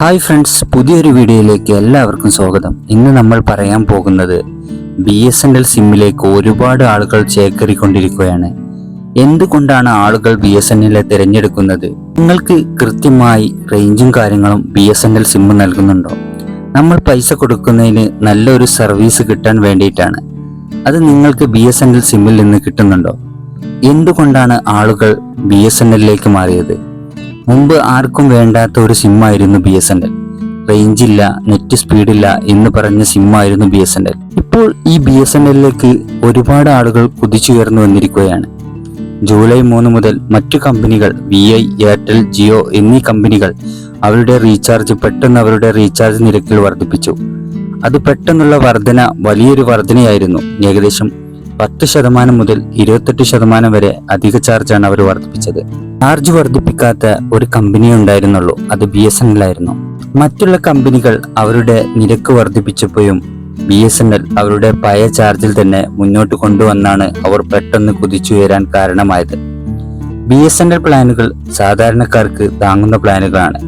Hi friends പുതിയൊരു വീഡിയോയിലേക്ക് എല്ലാവർക്കും സ്വാഗതം. ഇന്ന് നമ്മൾ പറയാൻ പോകുന്നത് ബി എസ് എൻ എൽ സിമ്മിലേക്ക് ഒരുപാട് ആളുകൾ ചേക്കേറിക്കൊണ്ടിരിക്കുകയാണ്. എന്തുകൊണ്ടാണ് ആളുകൾ ബി എസ് എൻ എല്ലെ തിരഞ്ഞെടുക്കുന്നത്? നിങ്ങൾക്ക് കൃത്യമായി റേഞ്ചും കാര്യങ്ങളും B S N L sim നൽകുന്നുണ്ടോ? നമ്മൾ പൈസ കൊടുക്കുന്നതിന് നല്ലൊരു സർവീസ് കിട്ടാൻ വേണ്ടിയിട്ടാണ്. അത് നിങ്ങൾക്ക് ബി എസ് എൻ എൽ സിമ്മിൽ നിന്ന് കിട്ടുന്നുണ്ടോ? എന്തുകൊണ്ടാണ് ആളുകൾ ബി എസ് എൻ എല്ലിലേക്ക് മാറിയത്? മുമ്പ് ആർക്കും വേണ്ടാത്ത ഒരു സിമ്മായിരുന്നു ബി എസ് എൻ എൽ. റേഞ്ചില്ല നെറ്റ് സ്പീഡില്ല എന്ന് പറഞ്ഞ സിമ്മായിരുന്നു ബി എസ് എൻ എൽ. ഇപ്പോൾ ഈ ബി എസ് എൻ എല്ലിലേക്ക് ഒരുപാട് ആളുകൾ കുതിച്ചുയർന്നു വന്നിരിക്കുകയാണ്. ജൂലൈ മൂന്ന് മുതൽ മറ്റു കമ്പനികൾ വി ഐ എയർടെൽ ജിയോ എന്നീ കമ്പനികൾ അവരുടെ റീചാർജ് പെട്ടെന്ന് അവരുടെ റീചാർജ് നിരക്കിൽ വർദ്ധിപ്പിച്ചു. അത് പെട്ടെന്നുള്ള വർധന വലിയൊരു വർധനയായിരുന്നു. ഏകദേശം പത്ത് ശതമാനം മുതൽ ഇരുപത്തെട്ട് ശതമാനം വരെ അധിക ചാർജാണ് അവർ വർദ്ധിപ്പിച്ചത്. ചാർജ് വർദ്ധിപ്പിക്കാത്ത ഒരു കമ്പനി ഉണ്ടായിരുന്നുള്ളൂ അത് ബി എസ് എൻ എൽ ആയിരുന്നു. മറ്റുള്ള കമ്പനികൾ അവരുടെ നിരക്ക് വർദ്ധിപ്പിച്ചപ്പോഴും ബി എസ് എൻ എൽ അവരുടെ പഴയ ചാർജിൽ തന്നെ മുന്നോട്ട് കൊണ്ടുവന്നാണ് അവർ പെട്ടെന്ന് കുതിച്ചുയരാൻ കാരണമായത്. ബി എസ് എൻ എൽ പ്ലാനുകൾ സാധാരണക്കാർക്ക് താങ്ങുന്ന പ്ലാനുകളാണ്.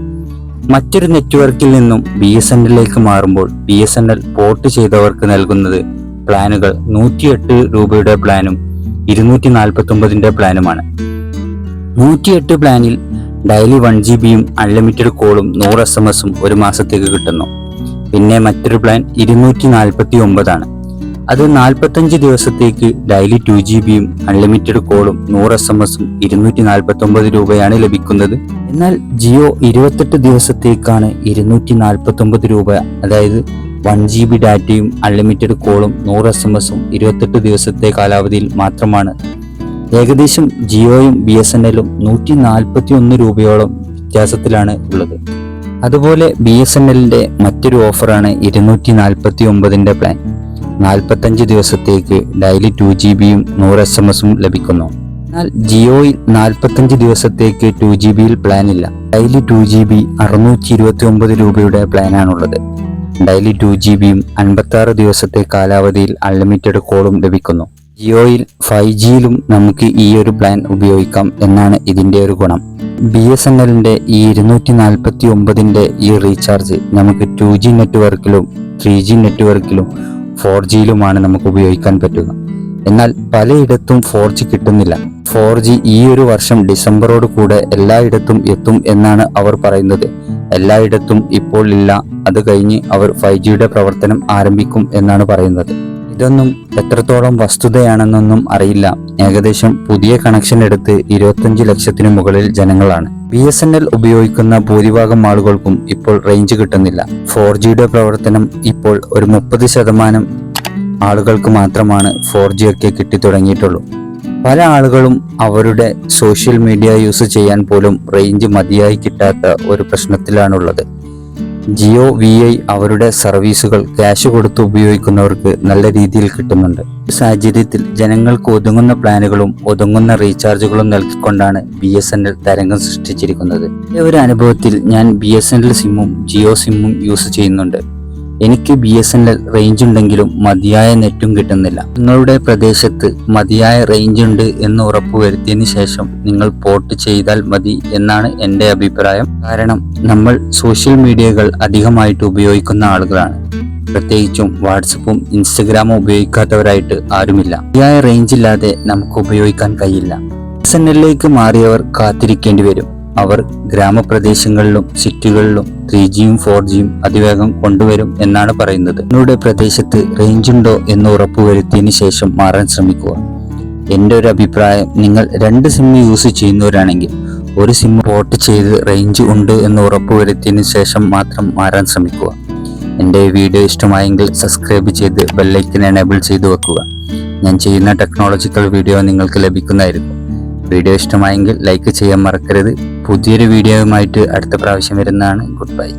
മറ്റൊരു നെറ്റ്വർക്കിൽ നിന്നും ബി എസ് എൻ എല്ലിലേക്ക് മാറുമ്പോൾ B S N L port ചെയ്തവർക്ക് നൽകുന്നത് പ്ലാനുകൾ. നൂറ്റിയെട്ട് രൂപയുടെ പ്ലാനും ഇരുന്നൂറ്റി നാൽപ്പത്തി ഒമ്പതിന്റെ പ്ലാനുമാണ്. നൂറ്റിയെട്ട് പ്ലാനിൽ ഡെയിലി വൺ ജി ബിയും അൺലിമിറ്റഡ് കോളും നൂറ് എസ് എം എസും ഒരു മാസത്തേക്ക് കിട്ടുന്നു. പിന്നെ മറ്റൊരു പ്ലാൻ ഇരുന്നൂറ്റി നാൽപ്പത്തി ഒമ്പതാണ് അത് നാൽപ്പത്തഞ്ച് ദിവസത്തേക്ക് ഡെയിലി ടു ജി ബിയും അൺലിമിറ്റഡ് കോളും നൂറ് എസ് എം എസും ഇരുന്നൂറ്റി നാൽപ്പത്തി ഒമ്പത് രൂപയാണ് ലഭിക്കുന്നത്. എന്നാൽ ജിയോ ഇരുപത്തെട്ട് ദിവസത്തേക്കാണ് ഇരുന്നൂറ്റി നാൽപ്പത്തി ഒമ്പത് രൂപ. അതായത് വൺ ജി ബി ഡാറ്റയും അൺലിമിറ്റഡ് കോളും നൂറ് എസ് എം എസും ഇരുപത്തെട്ട് ദിവസത്തെ കാലാവധിയിൽ മാത്രമാണ്. ഏകദേശം ജിയോയും ബി എസ് എൻ എല്ലും നൂറ്റി നാൽപ്പത്തി ഒന്ന് രൂപയോളം വ്യത്യാസത്തിലാണ് ഉള്ളത്. അതുപോലെ ബി എസ് എൻ എല്ലിന്റെ മറ്റൊരു ഓഫറാണ് ഇരുന്നൂറ്റി നാൽപ്പത്തി ഒമ്പതിന്റെ പ്ലാൻ. നാൽപ്പത്തഞ്ച് ദിവസത്തേക്ക് ഡെയിലി ടു ജി ബിയും നൂറ് എസ് എം എസും ലഭിക്കുന്നു. എന്നാൽ ജിയോയിൽ നാൽപ്പത്തഞ്ച് ദിവസത്തേക്ക് ടു ജി ബിയിൽ പ്ലാൻ ഇല്ല. ഡെയിലി ടു ജി ബി അറുന്നൂറ്റി ഇരുപത്തി ഒമ്പത് രൂപയുടെ പ്ലാനാണുള്ളത് ഡെയിലി ടു ജി ബിയും അൻപത്തി ആറ് ദിവസത്തെ കാലാവധിയിൽ അൺലിമിറ്റഡ് കോളും ലഭിക്കുന്നു. ജിയോയിൽ ഫൈവ് ജിയിലും നമുക്ക് ഈ ഒരു പ്ലാൻ ഉപയോഗിക്കാം എന്നാണ് ഇതിന്റെ ഒരു ഗുണം. ബി എസ് എൻ എല്ലിന്റെ ഈ ഇരുന്നൂറ്റി നാൽപ്പത്തി ഒമ്പതിന്റെ ഈ റീചാർജ് നമുക്ക് ടു ജി നെറ്റ്വർക്കിലും ത്രീ ജി നെറ്റ്വർക്കിലും ഫോർ ജിയിലുമാണ് നമുക്ക് ഉപയോഗിക്കാൻ പറ്റുക. എന്നാൽ പലയിടത്തും ഫോർ ജി കിട്ടുന്നില്ല. ഫോർ ജി ഈ ഒരു വർഷം ഡിസംബറോട് കൂടെ എല്ലായിടത്തും എത്തും എന്നാണ് അവർ പറയുന്നത്. എല്ലായിടത്തും ഇപ്പോൾ ഇല്ല. അത് കഴിഞ്ഞ് അവർ ഫൈവ് ജിയുടെ പ്രവർത്തനം ആരംഭിക്കും എന്നാണ് പറയുന്നത്. ഇതൊന്നും എത്രത്തോളം വസ്തുതയാണെന്നൊന്നും അറിയില്ല. ഏകദേശം പുതിയ കണക്ഷൻ എടുത്ത് ഇരുപത്തഞ്ച് ലക്ഷത്തിന് മുകളിൽ ജനങ്ങളാണ്. ബി എസ് എൻ എൽ ഉപയോഗിക്കുന്ന ഭൂരിഭാഗം ആളുകൾക്കും ഇപ്പോൾ റേഞ്ച് കിട്ടുന്നില്ല. ഫോർ ജിയുടെ പ്രവർത്തനം ഇപ്പോൾ ഒരു മുപ്പത് ശതമാനം ആളുകൾക്ക് മാത്രമാണ് ഫോർ ജി ഒക്കെ കിട്ടി തുടങ്ങിയിട്ടുള്ളൂ. പല ആളുകളും അവരുടെ സോഷ്യൽ മീഡിയ യൂസ് ചെയ്യാൻ പോലും റേഞ്ച് മതിയായി കിട്ടാത്ത ഒരു പ്രശ്നത്തിലാണുള്ളത്. ജിയോ വി ഐ അവരുടെ സർവീസുകൾ ക്യാഷ് കൊടുത്ത് ഉപയോഗിക്കുന്നവർക്ക് നല്ല രീതിയിൽ കിട്ടുന്നുണ്ട്. ഈ സാഹചര്യത്തിൽ ജനങ്ങൾക്ക് ഒതുങ്ങുന്ന പ്ലാനുകളും ഒതുങ്ങുന്ന റീചാർജുകളും നൽകിക്കൊണ്ടാണ് ബി എസ് എൻ എൽ തരംഗം സൃഷ്ടിച്ചിരിക്കുന്നത്. ഈ ഒരു അനുഭവത്തിൽ ഞാൻ ബി എസ് എൻ എൽ സിമ്മും ജിയോ സിമ്മും യൂസ് ചെയ്യുന്നുണ്ട്. എനിക്ക് B S N L range ഉണ്ടെങ്കിലും മതിയായ നെറ്റും കിട്ടുന്നില്ല. നിങ്ങളുടെ പ്രദേശത്ത് മതിയായ റേഞ്ച് ഉണ്ട് എന്ന് ഉറപ്പുവരുത്തിയതിനു ശേഷം നിങ്ങൾ പോർട്ട് ചെയ്താൽ മതി എന്നാണ് എന്റെ അഭിപ്രായം. കാരണം നമ്മൾ സോഷ്യൽ മീഡിയകൾ അധികമായിട്ട് ഉപയോഗിക്കുന്ന ആളുകളാണ്. പ്രത്യേകിച്ചും വാട്സപ്പും ഇൻസ്റ്റഗ്രാമും ഉപയോഗിക്കാത്തവരായിട്ട് ആരുമില്ല. മതിയായ റേഞ്ച് ഇല്ലാതെ നമുക്ക് ഉപയോഗിക്കാൻ കഴിയില്ല. എസ് എൻ എല്ലിലേക്ക് മാറിയവർ കാത്തിരിക്കേണ്ടി വരും. അവർ ഗ്രാമപ്രദേശങ്ങളിലും സിറ്റികളിലും ത്രീ ജിയും ഫോർ ജിയും അതിവേഗം കൊണ്ടുവരും എന്നാണ് പറയുന്നത്. നിങ്ങളുടെ പ്രദേശത്ത് റേഞ്ച് ഉണ്ടോ എന്ന് ഉറപ്പുവരുത്തിയതിന് ശേഷം മാറാൻ ശ്രമിക്കുക. എന്റെ ഒരു അഭിപ്രായം നിങ്ങൾ രണ്ട് സിം യൂസ് ചെയ്യുന്നവരാണെങ്കിൽ ഒരു സിം പോർട്ട് ചെയ്ത് റേഞ്ച് ഉണ്ട് എന്ന് ഉറപ്പുവരുത്തിയതിന് ശേഷം മാത്രം മാറാൻ ശ്രമിക്കുക. എന്റെ വീഡിയോ ഇഷ്ടമായെങ്കിൽ സബ്സ്ക്രൈബ് ചെയ്ത് ബെല്ലൈക്കൻ എനേബിൾ ചെയ്തു വെക്കുക. ഞാൻ ചെയ്യുന്ന ടെക്നോളജിക്കൽ വീഡിയോ നിങ്ങൾക്ക് ലഭിക്കുന്നതായിരിക്കും. വീഡിയോ ഇഷ്ടമായെങ്കിൽ ലൈക്ക് ചെയ്യാൻ മറക്കരുത്. പുതിയൊരു വീഡിയോയുമായിട്ട് അടുത്ത പ്രാവശ്യം വരുന്നതാണ്. Good bye